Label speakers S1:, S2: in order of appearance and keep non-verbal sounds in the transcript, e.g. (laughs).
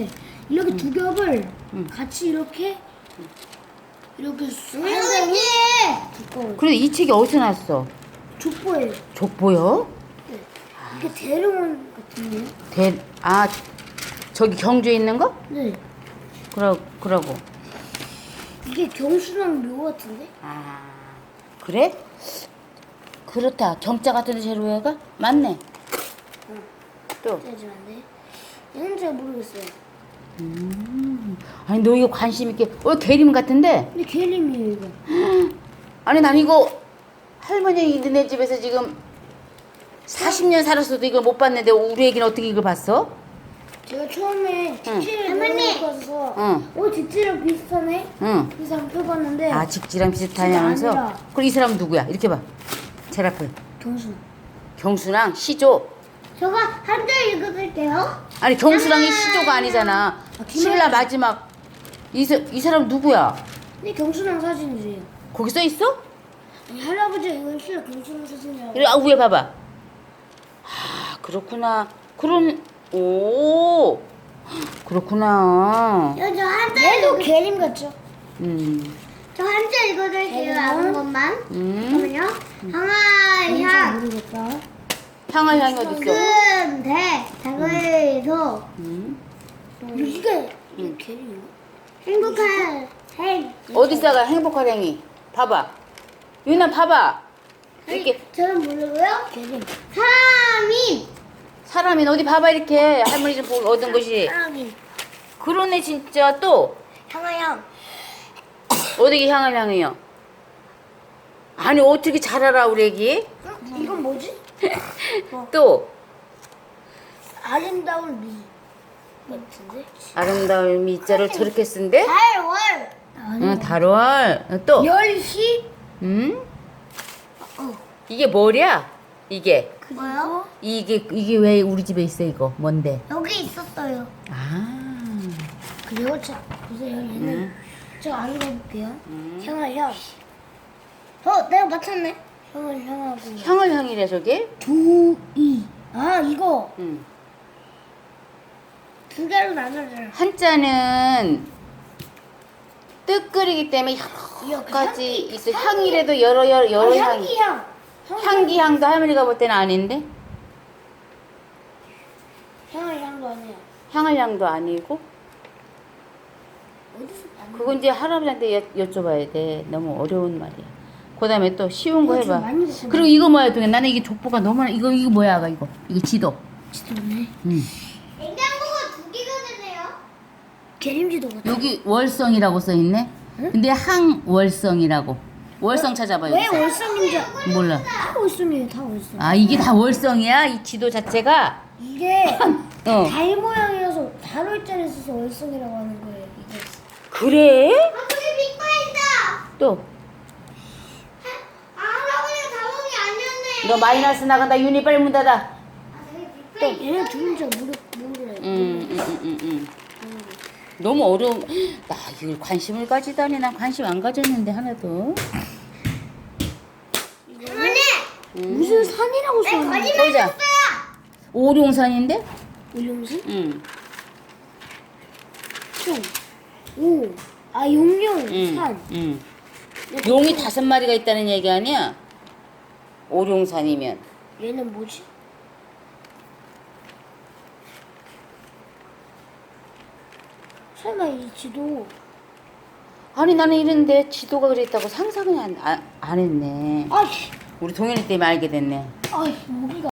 S1: 이렇게 이렇게 두 겹을
S2: 응.
S1: 같이 이렇게 이렇게
S3: 여기
S1: 한장이 두꺼워.
S2: 그런데 이 책이 어디서 났어?
S1: 족보예요.
S2: 족보요?
S1: 네. 이게 대룡원 같은데요?
S2: 대, 아, 저기 경주에 있는 거?
S1: 네.
S2: 그러, 그러고.
S1: 이게 경수랑 묘 같은데?
S2: 아, 그래? 그렇다. 경자 같은데 제로회가? 맞네. 또.
S1: 돼. 이건 잘 모르겠어요.
S2: 음. 아니, 너 이거 관심 있게. 어, 게림 같은데?
S1: 근데 게림이에요 이거.
S2: 아니, 난 이거 할머니 니네 집에서 지금 40년 살았어도 이걸 못 봤는데 우리 애기는 어떻게 이걸 봤어?
S1: 제가 처음에 직지를
S3: 할머니!
S1: 가서
S2: 응.
S1: 어 직지랑 비슷하네?
S2: 응.
S1: 그래서 한번 펴봤는데
S2: 아, 직지랑 비슷하냐면서?
S1: 아니라.
S2: 그럼 이 사람은 누구야? 이렇게 봐. 제일 앞에.
S1: 경수.
S2: 경수랑 시조.
S3: 저거 한줄 읽어드릴게요.
S2: 아니 경수랑이 시조가 아니잖아. 신라 마지막 이, 사- 이 사람 누구야?
S1: 근데 경수랑 사진이래요.
S2: 거기 써 있어?
S1: 아니 할아버지가 이건 실로 경수랑 사진이라고.
S2: 그래 아 위에 봐봐. 아 그렇구나. 그런 오 그렇구나.
S3: 저한 줄
S1: 얘도 게림 같죠?
S2: 음.
S3: 저한 줄 읽어드릴게요. 아는 것만.
S2: 음.
S3: 그러면요.
S1: 뭔지
S3: 항아 향
S1: 모르겠다.
S2: 향을 향이 어디 있어?
S3: 금 대 작을 소
S2: 음.
S1: 이게 게림인가?
S3: 행복한 행.
S2: 어디다가 행복한 행이? 봐봐. 유나 봐봐. 이렇게
S3: 저는 모르고요.
S1: 게림.
S3: 사람이
S2: 사람이 어디 봐봐 이렇게 할머니 좀 보고 얻은 것이.
S1: 사람이
S2: 그러네 진짜 또
S1: 향아향.
S2: 어디게 향을 향해요? 아니 어떻게 잘 알아 우리 애기?
S1: 이건 뭐지? (laughs)
S2: 또
S1: 아름다운 미 같은데?
S2: 아름다운 미자를 저렇게 쓴대?
S3: 달월
S2: 응, 달월. 또,
S1: 열시
S2: 음? 이게 뭐냐? 이게.
S3: 뭐요?
S2: 이게, 이게 왜 우리 집에 있어, 이거? 뭔데?
S3: 여기 있었어요.
S2: 아.
S1: 그리고 자 보세요 얘는
S2: 음.
S1: 제가 안 읽어볼게요.
S2: 음.
S1: 향을 향.
S3: 어, 내가 맞췄네.
S1: 향을 향하고
S2: 향을 향이래, 저게?
S1: 두이. 아 이거
S2: 응.
S1: 두 개로 나눠져요.
S2: 한자는 뜻 끓이기 때문에 여러 가지 있어. 향이라도 여러, 여러, 여러
S1: 아,
S2: 향.
S1: 향기 향.
S2: 향기 향도 할머니가 볼 때는 아닌데?
S1: 향을 향도 아니에요.
S2: 향을 향도 아니고?
S1: 어디서
S2: 그건 이제 할아버지한테 여, 여쭤봐야 돼. 너무 어려운 말이야. 그 다음에 또 쉬운 거 해봐. 그리고 이거 뭐야, 동현? 나는 이게 족보가 너무 많아. 이거, 이거 뭐야, 이거. 이거 지도.
S1: 지도네.
S2: 응.
S3: 냉장고가 두 개가 되네요.
S1: 게림지도 같아.
S2: 여기 월성이라고 써있네? 근데 항월성이라고. 월성 찾아봐요.
S1: 왜 월성인지 아-
S2: 몰라.
S1: 다 월성이에요. 다 월성.
S2: 아, 이게 다 월성이야? 이 지도 자체가?
S1: 이게 (laughs)
S2: 어.
S1: 달 모양이어서 달 월자리 있어서 월성이라고 하는 거예요. 이게.
S2: 그래?
S3: 아버지 믿고 있다.
S2: 또.
S3: 아, 할아버지가 다몽이 아니었네.
S2: 너 마이너스 나간다. 유니 빨리 문 닫아.
S3: 아, 저기 믿고 있다.
S1: 얘네 둘은 잘 모르 모르래.
S2: 음, 음, 음, 음, 음. 너무 어려움. 나 이걸 관심을 가지다니. 난 관심 안 가졌는데, 하나도.
S3: 할머니,
S1: 무슨 산이라고
S3: 내
S1: 써놨는데?
S3: 거짓말
S2: 보자.
S3: 쳤어요.
S2: 오룡산인데?
S1: 울룡산?
S2: 응.
S1: 총. 오. 아 용룡
S2: 응.
S1: 산.
S2: 응. 용이 다섯 마리가 있다는 얘기 아니야? 오룡산이면.
S1: 얘는 뭐지? 설마 이 지도
S2: 아니 나는 이런데 지도가 그랬다고 상상을 안, 안, 안 했네.
S1: 아씨
S2: 우리 동현이 때문에 알게 됐네.
S1: 아씨 모기가